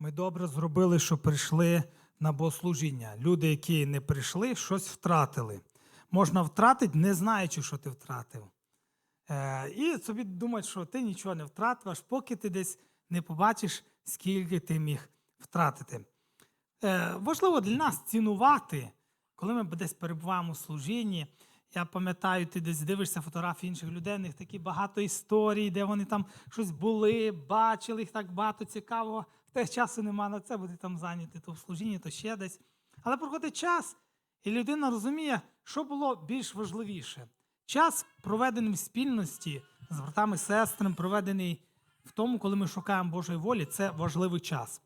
Ми добре зробили, що прийшли на богослужіння. Люди, які не прийшли, щось втратили. Можна втратити, не знаючи, що ти втратив. Е, і собі думають, що ти нічого не втратив, аж поки ти десь не побачиш, скільки ти міг втратити. Е, важливо для нас цінувати, коли ми десь перебуваємо в служінні. Я пам'ятаю, ти десь дивишся фотографії інших людей, в них такі багато історій, де вони там щось були, бачили, їх так багато цікавого. В те часу нема на це, бо ти там зайнятий то в служінні, то ще десь. Але проходить час, і людина розуміє, що було більш важливіше. Час, проведений в спільності з братами сестрами, проведений в тому, коли ми шукаємо Божої волі, це важливий час.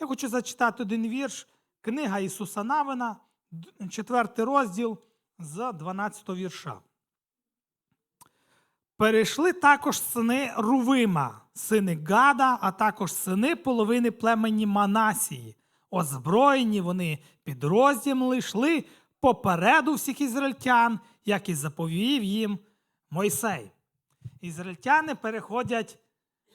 Я хочу зачитати один вірш, книга Ісуса Навина, д- четвертий розділ з 12 вірша. Перейшли також сини Рувима, сини Гада, а також сини половини племені Манасії. Озброєні вони підрозділами йшли попереду всіх ізраїльтян, як і заповів їм Мойсей. Ізраїльтяни переходять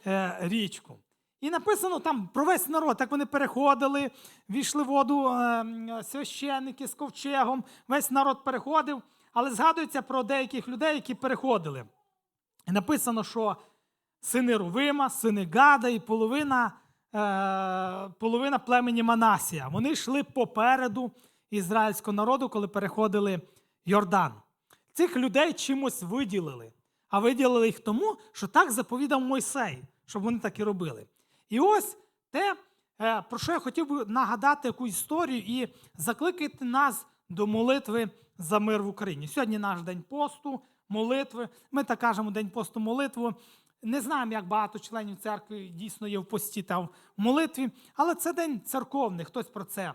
е, річку. І написано там про весь народ, як вони переходили, війшли в воду е, священники з ковчегом, весь народ переходив, але згадується про деяких людей, які переходили. І написано, що сини Рувима, сини Гада і половина, е, половина племені Манасія. Вони йшли попереду ізраїльського народу, коли переходили Йордан. Цих людей чимось виділили. А виділили їх тому, що так заповідав Мойсей, щоб вони так і робили. І ось те, е, про що я хотів би нагадати яку історію і закликати нас до молитви за мир в Україні. Сьогодні наш день посту, молитви. Ми так кажемо День посту молитву. Не знаємо, як багато членів церкви дійсно є в пості та в молитві, але це день церковний, хтось про це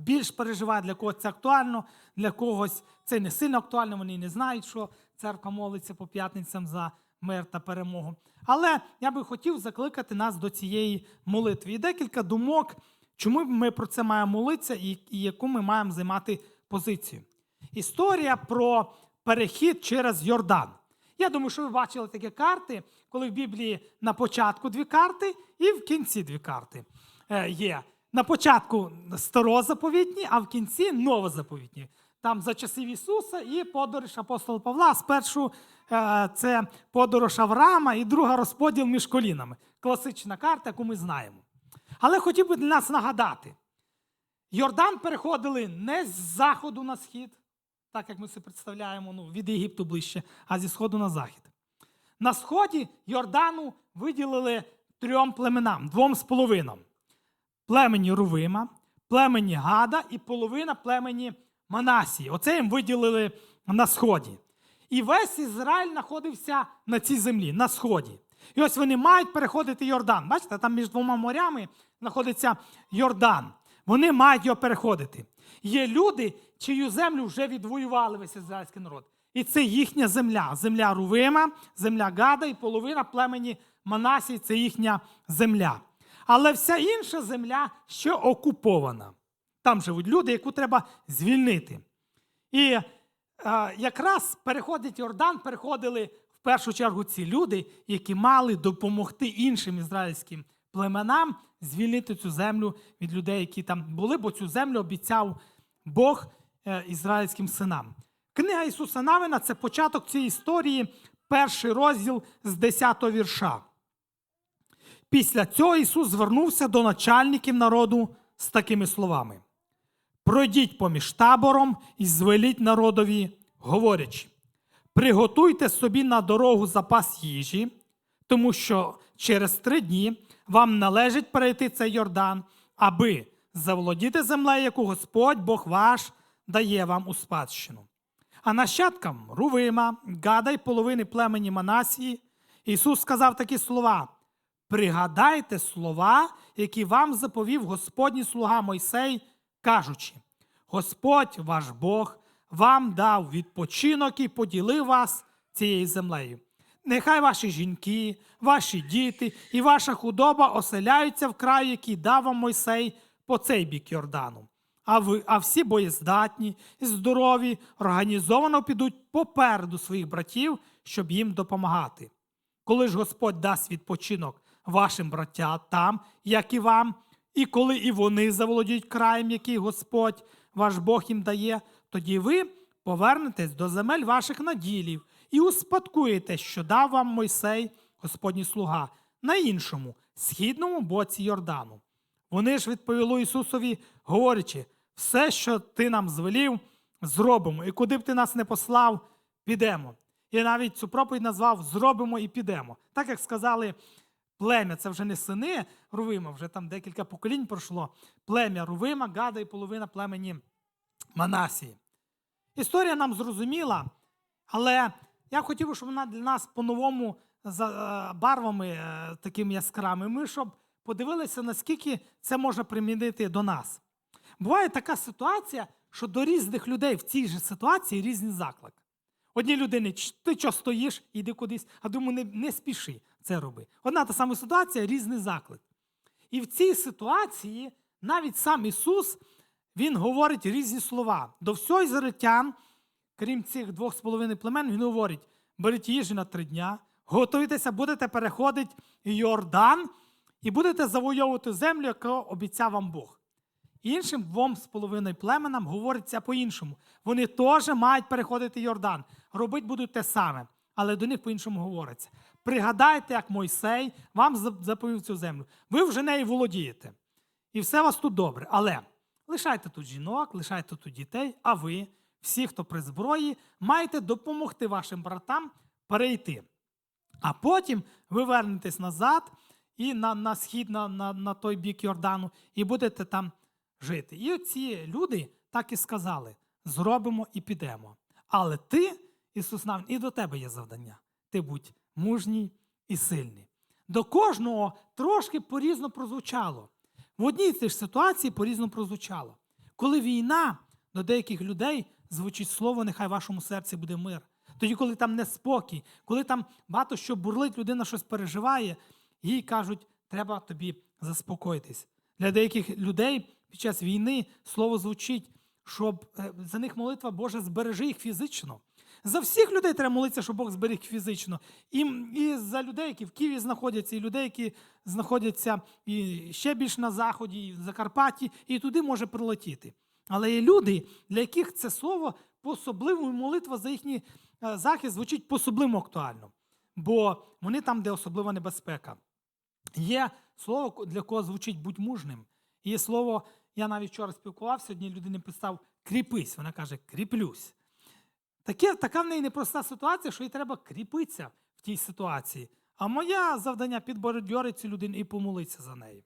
більш переживає, для когось це актуально, для когось це не сильно актуально, вони не знають, що церква молиться по п'ятницям за мир та перемогу. Але я би хотів закликати нас до цієї молитви. І декілька думок, чому ми про це маємо молитися і, яку ми маємо займати позицію. Історія про перехід через Йордан. Я думаю, що ви бачили такі карти, коли в Біблії на початку дві карти і в кінці дві карти е, є. На початку старозаповітні, а в кінці новозаповітні. Там за часів Ісуса і подорож апостола Павла. Спершу е, це подорож Авраама і друга розподіл між колінами. Класична карта, яку ми знаємо. Але хотів би для нас нагадати: Йордан переходили не з заходу на схід, так як ми це представляємо, ну, від Єгипту ближче, а зі сходу на захід. На сході Йордану виділили трьом племенам, двом з половиною. Племені Рувима, племені Гада і половина племені Манасії. Оце їм виділили на сході. І весь Ізраїль знаходився на цій землі, на сході. І ось вони мають переходити Йордан. Бачите, там між двома морями знаходиться Йордан. Вони мають його переходити. Є люди, чию землю вже відвоювали весь ізраїльський народ. І це їхня земля. Земля Рувима, земля Гада і половина племені Манасії це їхня земля. Але вся інша земля ще окупована. Там живуть люди, яку треба звільнити. І е, якраз переходить Йордан, переходили в першу чергу ці люди, які мали допомогти іншим ізраїльським племенам звільнити цю землю від людей, які там були, бо цю землю обіцяв Бог е, ізраїльським синам. Книга Ісуса Навина це початок цієї історії, перший розділ з 10 вірша. Після цього Ісус звернувся до начальників народу з такими словами: Пройдіть поміж табором і звеліть народові, говорячи: приготуйте собі на дорогу запас їжі, тому що через три дні вам належить перейти цей Йордан, аби заволодіти землею, яку Господь Бог ваш дає вам у спадщину. А нащадкам Рувима, Гада й половини племені Манасії Ісус сказав такі слова: Пригадайте слова, які вам заповів Господній слуга Мойсей, кажучи: Господь ваш Бог вам дав відпочинок і поділив вас цією землею. Нехай ваші жінки, ваші діти і ваша худоба оселяються в краї, який дав вам Мойсей по цей бік Йордану. А, ви, а всі боєздатні здорові організовано підуть попереду своїх братів, щоб їм допомагати. Коли ж Господь дасть відпочинок вашим братям, як і вам, і коли і вони заволодіють краєм, який Господь ваш Бог їм дає, тоді ви повернетесь до земель ваших наділів і успадкуєте, що дав вам Мойсей, Господній слуга, на іншому, східному боці Йордану. Вони ж відповіли Ісусові, говорячи, все, що ти нам звелів, зробимо, і куди б ти нас не послав, підемо. І навіть цю проповідь назвав Зробимо і підемо. Так як сказали плем'я, це вже не сини Рувима, вже там декілька поколінь пройшло. Плем'я Рувима, Гада і половина племені Манасії. Історія нам зрозуміла, але я хотів, би, щоб вона для нас по-новому за е, барвами е, такими яскравими, ми щоб подивилися, наскільки це може примінити до нас. Буває така ситуація, що до різних людей в цій же ситуації різні заклики. Одній людині, ти що стоїш, іди кудись, а думаю, не, не спіши це роби. Одна та сама ситуація, різний заклик. І в цій ситуації навіть сам Ісус Він говорить різні слова. До всього ізраїльтян, крім цих двох з половиною племен, він говорить: беріть їжі на три дня, готуйтеся, будете переходити Йордан і будете завойовувати землю, яку обіцяв вам Бог. Іншим двом з половиною племенам говориться по-іншому. Вони теж мають переходити Йордан. Робити будуть те саме, але до них по-іншому говориться. Пригадайте, як Мойсей вам заповів цю землю. Ви вже нею володієте. І все у вас тут добре. Але лишайте тут жінок, лишайте тут дітей, а ви, всі, хто при зброї, маєте допомогти вашим братам перейти. А потім ви вернетесь назад і на, на схід, на, на, на той бік Йордану, і будете там жити. І оці люди так і сказали: зробимо і підемо. Але ти, Ісус нам, і до тебе є завдання. Ти будь мужній і сильний. До кожного трошки порізно прозвучало. В одній і тій ж ситуації порізно прозвучало. Коли війна до деяких людей звучить слово, нехай в вашому серці буде мир. Тоді, коли там неспокій, коли там багато що бурлить, людина щось переживає, їй кажуть, треба тобі заспокоїтись. Для деяких людей під час війни слово звучить, щоб е, за них молитва Боже збережи їх фізично. За всіх людей треба молитися, щоб Бог зберіг фізично. І, і за людей, які в Києві знаходяться, і людей, які знаходяться і ще більш на заході, і в Закарпатті, і туди може прилетіти. Але є люди, для яких це слово по-особливому і молитва за їхній е, захист звучить по-особливому актуально. Бо вони там, де особлива небезпека. Є слово, для кого звучить будь мужним. Є слово, я навіть вчора спілкувався, одній людині писав кріпись. Вона каже, кріплюсь. Таке, така в неї непроста ситуація, що їй треба кріпитися в тій ситуації. А моє завдання підбородьорити цю людину і помолитися за неї.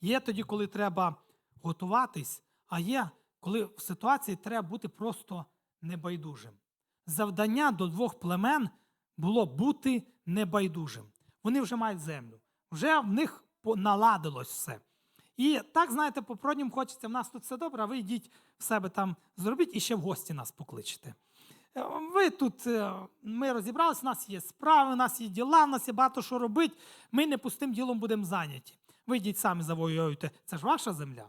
Є тоді, коли треба готуватись, а є, коли в ситуації треба бути просто небайдужим. Завдання до двох племен було бути небайдужим. Вони вже мають землю, вже в них наладилось все. І так, знаєте, по проднім хочеться, в нас тут все добре, а ви йдіть в себе там зробіть і ще в гості нас покличете. Е, Ви тут, е, ми розібралися, у нас є справи, у нас є діла, у нас є багато що робити. Ми не пустим ділом будемо зайняті. Ви йдіть самі завоюєте. Це ж ваша земля.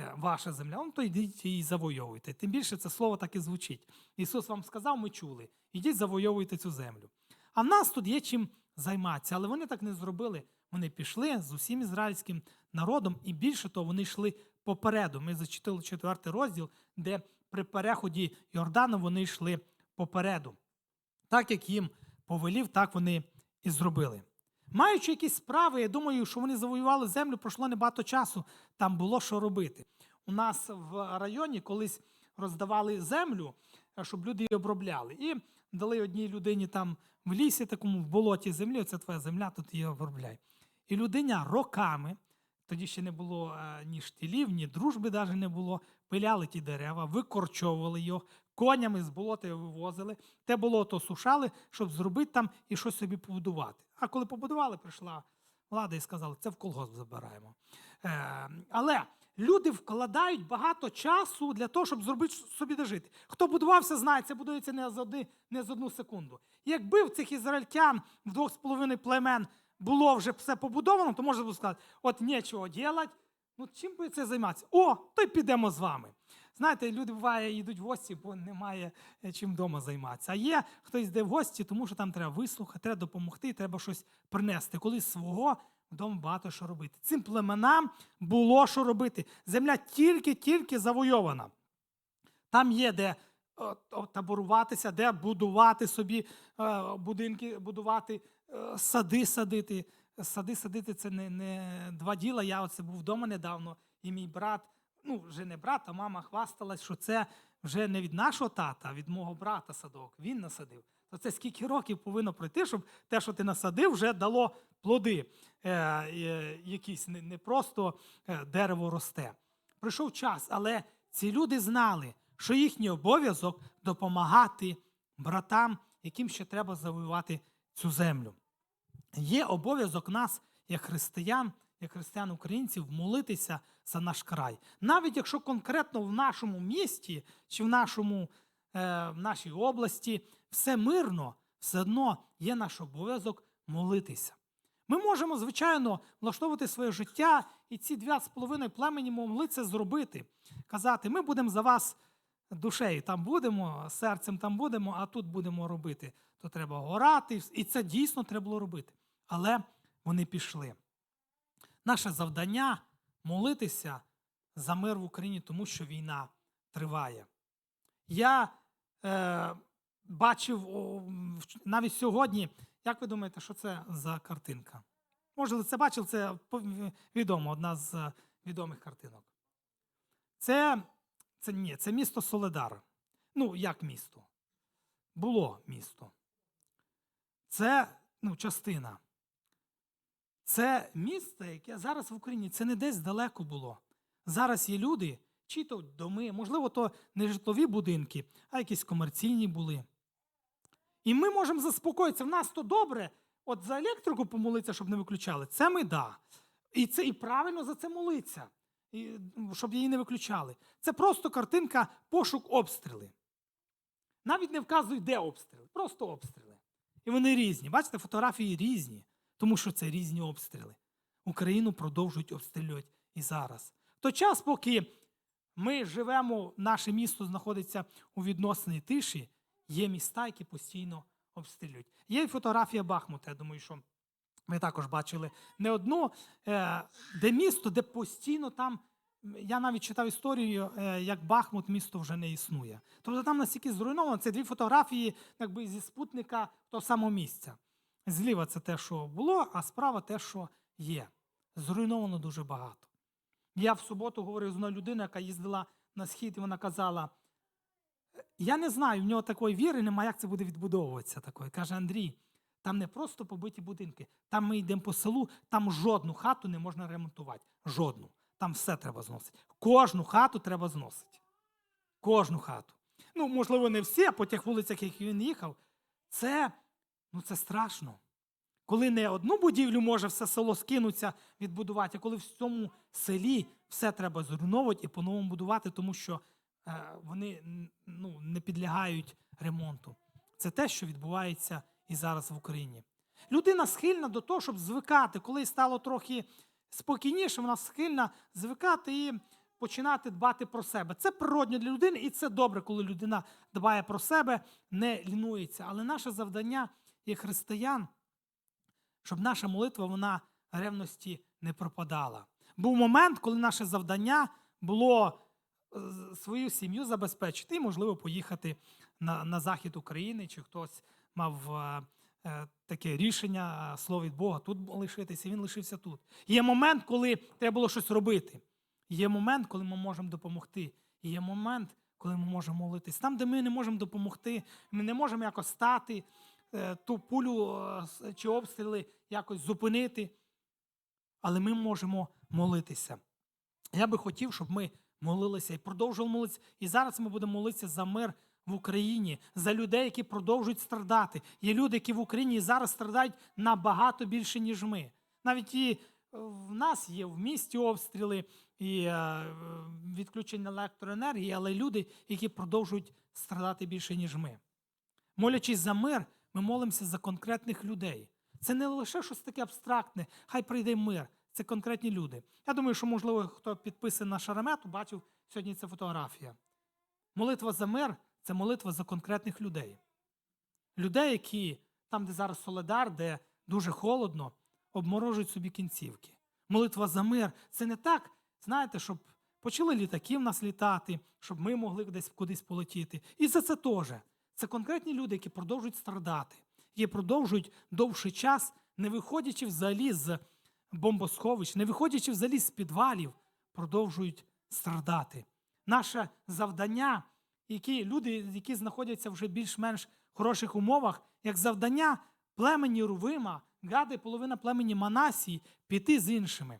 Е, Ваша земля, ну то йдіть і завойовуйте. Тим більше це слово так і звучить. Ісус вам сказав, ми чули. Ідіть завойовуйте цю землю. А в нас тут є чим займатися, але вони так не зробили. Вони пішли з усім ізраїльським народом, і більше того, вони йшли попереду. Ми зачитали четвертий розділ, де при переході Йордану вони йшли попереду. Так як їм повелів, так вони і зробили. Маючи якісь справи, я думаю, що вони завоювали землю, пройшло небагато часу, там було що робити. У нас в районі колись роздавали землю, е, щоб люди її обробляли. І дали одній людині там в лісі, такому в болоті землі, це твоя земля, тут її обробляй. І людиня роками, тоді ще не було е, ні штилів, ні дружби навіть не було, пиляли ті дерева, викорчовували його, конями з болота вивозили, те болото сушали, щоб зробити там і щось собі побудувати. А коли побудували, прийшла влада і сказала, це в колгосп забираємо. Е, але люди вкладають багато часу для того, щоб зробити собі дожити. Хто будувався, знає, це будується не за, одни, не за одну секунду. Якби в цих ізраїльтян в двох з половиною племен було вже все побудовано, то можна було сказати, от нічого робити, ну чим би це займатися? О, то й підемо з вами. Знаєте, люди буває, йдуть в гості, бо немає е, чим вдома займатися. А є хтось йде в гості, тому що там треба вислухати, треба допомогти, треба щось принести. Коли свого вдома багато що робити. Цим племенам було що робити. Земля тільки-тільки завойована. Там є де о, таборуватися, де будувати собі е, будинки, будувати е, сади садити. Сади садити це не, не два діла. Я оце був вдома недавно, і мій брат, ну вже не брат, а мама хвасталась, що це вже не від нашого тата, а від мого брата садок. Він насадив. То це скільки років повинно пройти, щоб те, що ти насадив, вже дало плоди. Е, е, якісь не, не просто е, дерево росте. Прийшов час, але ці люди знали, що їхній обов'язок допомагати братам, яким ще треба завоювати цю землю. Є обов'язок нас, як християн, як християн-українців, молитися за наш край. Навіть якщо конкретно в нашому місті чи в, нашому, е, в нашій області все мирно, все одно є наш обов'язок молитися. Ми можемо, звичайно, влаштовувати своє життя і ці два з половиною племені могли зробити. Казати, ми будемо за вас душею там будемо, серцем там будемо, а тут будемо робити. То треба горати, і це дійсно треба було робити. Але вони пішли. Наше завдання молитися за мир в Україні, тому що війна триває. Я е, бачив навіть сьогодні, як ви думаєте, що це за картинка? Може, це бачили, це відомо, одна з відомих картинок. Це, це ні, це місто Соледар. Ну, як місто? Було місто. Це ну, частина. Це місце, яке зараз в Україні, це не десь далеко було. Зараз є люди, чи то доми, можливо, то не житлові будинки, а якісь комерційні були. І ми можемо заспокоїтися. В нас то добре, от за електрику помолитися, щоб не виключали. Це ми да. І це і правильно за це молитися, і, щоб її не виключали. Це просто картинка пошук обстріли. Навіть не вказують, де обстріли, просто обстріли. І вони різні. Бачите, фотографії різні, тому що це різні обстріли. Україну продовжують обстрілювати і зараз. В той час, поки ми живемо, наше місто знаходиться у відносній тиші, є міста, які постійно обстрілюють. Є і фотографія Бахмута, я думаю, що ви також бачили не одну, е, де місто, де постійно там. Я навіть читав історію, е, як Бахмут місто вже не існує. Тобто там настільки зруйновано, це дві фотографії якби, зі спутника того самого місця. Зліва це те, що було, а справа те, що є. Зруйновано дуже багато. Я в суботу говорив з одною людиною, яка їздила на схід, і вона казала: я не знаю, в нього такої віри немає, як це буде відбудовуватися. Такої. Каже Андрій, там не просто побиті будинки, там ми йдемо по селу, там жодну хату не можна ремонтувати. Жодну. Там все треба зносити. Кожну хату треба зносити. Кожну хату. Ну, можливо, не всі, а по тих вулицях, яких він їхав. Це, ну, це страшно. Коли не одну будівлю може все село скинутися, відбудувати, а коли в цьому селі все треба зруйновувати і по-новому будувати, тому що е, вони ну, не підлягають ремонту. Це те, що відбувається і зараз в Україні. Людина схильна до того, щоб звикати, коли стало трохи спокійніше, вона схильна звикати і починати дбати про себе. Це природньо для людини, і це добре, коли людина дбає про себе, не лінується. Але наше завдання як християн щоб наша молитва вона ревності не пропадала. Був момент, коли наше завдання було е, свою сім'ю забезпечити і, можливо, поїхати на, на захід України, чи хтось мав е, е, таке рішення, е, слово від Бога, тут лишитися, він лишився тут. Є момент, коли треба було щось робити. Є момент, коли ми можемо допомогти. І є момент, коли ми можемо молитись. Там, де ми не можемо допомогти, ми не можемо якось стати, ту пулю е, чи обстріли якось зупинити, але ми можемо молитися. Я би хотів, щоб ми молилися і продовжували молитися. І зараз ми будемо молитися за мир в Україні, за людей, які продовжують страдати. Є люди, які в Україні зараз страдають набагато більше, ніж ми. Навіть і е, в нас є в місті обстріли і е, відключення електроенергії, але люди, які продовжують страдати більше, ніж ми. Молячись за мир, ми молимося за конкретних людей. Це не лише щось таке абстрактне, хай прийде мир. Це конкретні люди. Я думаю, що, можливо, хто підписаний на шарамету, бачив сьогодні ця фотографія. Молитва за мир це молитва за конкретних людей. Людей, які там, де зараз Соледар, де дуже холодно, обморожують собі кінцівки. Молитва за мир це не так, знаєте, щоб почали літаки в нас літати, щоб ми могли десь кудись полетіти. І за це теж. Це конкретні люди, які продовжують страдати, які продовжують довший час, не виходячи взагалі з бомбосховищ, не виходячи взагалі з підвалів, продовжують страдати. Наше завдання, які люди, які знаходяться вже більш-менш хороших умовах, як завдання племені Рувима, гади половина племені Манасії, піти з іншими.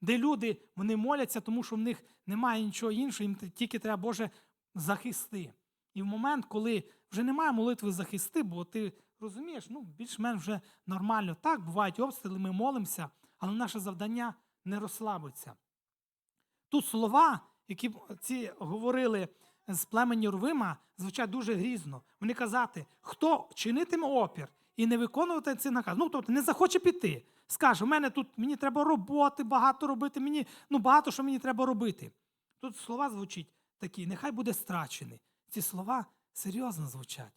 Де люди вони моляться, тому що в них немає нічого іншого, їм тільки треба Боже захисти. І в момент, коли вже немає молитви захисти, бо ти розумієш, ну більш-менш вже нормально. Так, бувають обстріли, ми молимося, але наше завдання не розслабиться. Тут слова, які ці говорили з племені Рувима, звучать дуже грізно. Вони казати, хто чинитиме опір і не виконувати цей наказ. Ну, тобто не захоче піти. Скаже, у мене тут мені треба роботи, багато робити, мені, ну багато що мені треба робити. Тут слова звучать такі, нехай буде страчений. Ці слова серйозно звучать.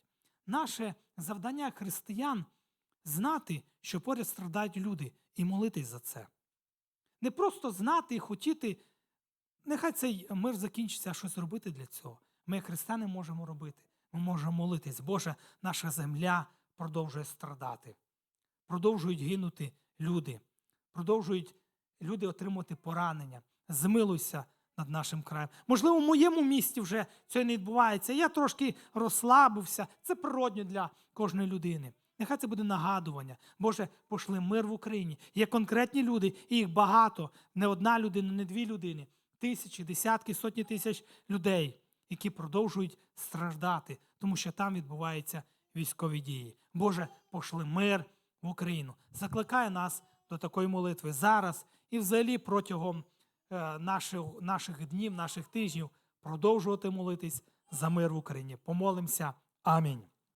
Наше завдання християн знати, що поряд страдають люди, і молитись за це. Не просто знати і хотіти, нехай цей мир закінчиться, а щось робити для цього. Ми, як християни, можемо робити. Ми можемо молитись. Боже, наша земля продовжує страдати. Продовжують гинути люди, продовжують люди отримувати поранення. Змилуйся над нашим краєм. Можливо, в моєму місті вже це не відбувається. Я трошки розслабився. Це природньо для кожної людини. Нехай це буде нагадування. Боже, пошли мир в Україні. Є конкретні люди, і їх багато. Не одна людина, не дві людини. Тисячі, десятки, сотні тисяч людей, які продовжують страждати, тому що там відбуваються військові дії. Боже, пошли мир в Україну. Закликає нас до такої молитви зараз і взагалі протягом наших, наших днів, наших тижнів продовжувати молитись за мир в Україні. Помолимося. Амінь.